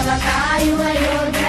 ela caiu, aí eu